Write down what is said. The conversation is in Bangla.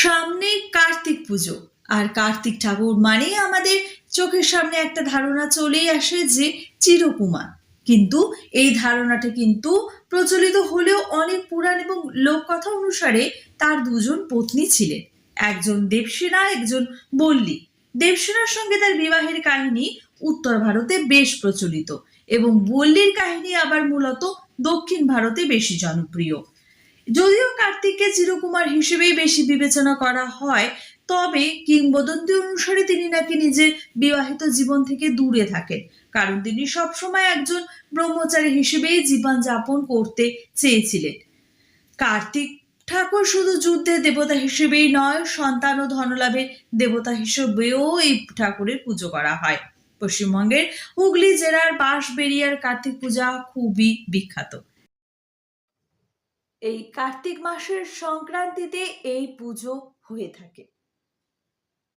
সামনেই কার্তিক পুজো। আর কার্তিক ঠাকুর মানেই আমাদের চোখের সামনে একটা ধারণা চলেই আসে যে চিরকুমার। কিন্তু এই ধারণাটা কিন্তু প্রচলিত হলেও অনেক পুরাণ এবং লোককথা অনুসারে তার দুজন পত্নী ছিলেন। একজন দেবসেনা, একজন বল্লী। দেবসেনার সঙ্গে তার বিবাহের কাহিনী উত্তর ভারতে বেশ প্রচলিত এবং বল্লীর কাহিনী আবার মূলত দক্ষিণ ভারতে বেশি জনপ্রিয়। যদিও কার্তিককে চিরকুমার হিসেবেই বেশি বিবেচনা করা হয়, তবে কিংবদন্তি অনুসারে তিনি নাকি নিজের বিবাহিত জীবন থেকে দূরে থাকেন, কারণ তিনি সবসময় একজন ব্রহ্মচারী হিসেবেই জীবন যাপন করতে চেয়েছিলেন। কার্তিক ঠাকুর শুধু যুদ্ধে দেবতা হিসেবেই নয়, সন্তান ও ধনলাভের দেবতা হিসেবেও এই ঠাকুরের পুজো করা হয়। পশ্চিমবঙ্গের হুগলি জেলার বাঁশবেড়িয়ার কার্তিক পূজা খুবই বিখ্যাত। এই কার্তিক মাসের সংক্রান্তিতে এই পুজো হয়ে থাকে।